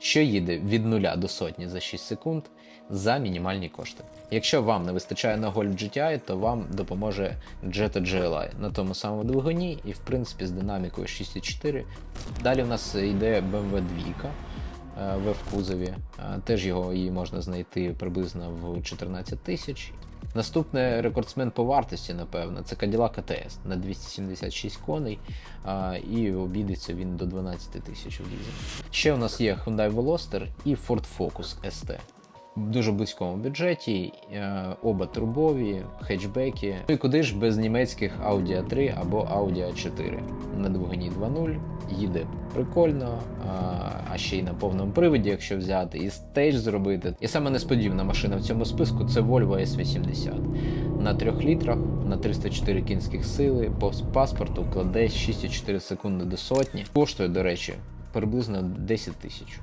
що їде від 0 до сотні за 6 секунд за мінімальні кошти. Якщо вам не вистачає на Golf GTI, то вам допоможе Jetta GLI на тому самому двигуні і в принципі з динамікою 6,4. Далі в нас йде BMW 2 е, в кузові. Е, Теж його її можна знайти приблизно в 14 тисяч. Наступне рекордсмен по вартості, напевно, це Cadillac ATS на 276 коней, а, і обійдеться він до 12 тисяч в дізелі. Ще у нас є Hyundai Veloster і Ford Focus ST. В дуже близькому бюджеті, е, оба турбові, хетчбеки. Ну і куди ж без німецьких Audi A3 або Audi A4 на двигуні 2.0 їде прикольно, а, а ще й на повному приводі, якщо взяти, і стейдж зробити. І саме несподівана машина в цьому списку це Volvo S80. На 3 літрах, на 304 кінських сили, по паспорту кладе 6,4 секунди до сотні. Коштує, до речі, приблизно 10 тисяч.